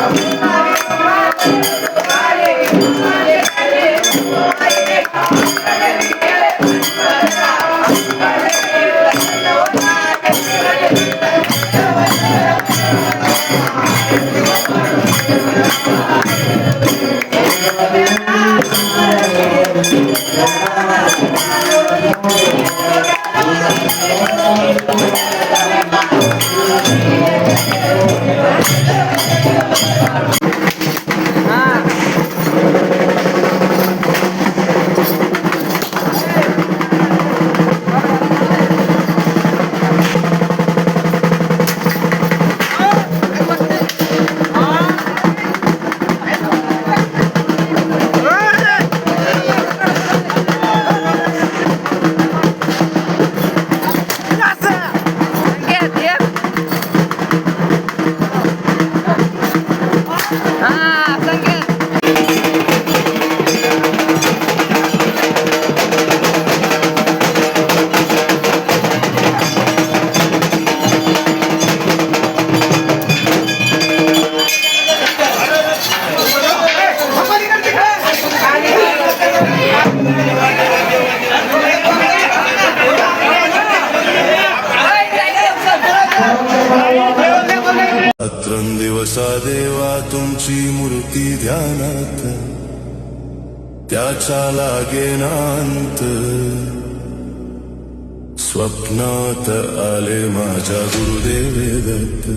I'm 啊三个。ती ध्यानात त्याच्या लागेनांत स्वप्नात आले माझ्या गुरुदेवे दत्त.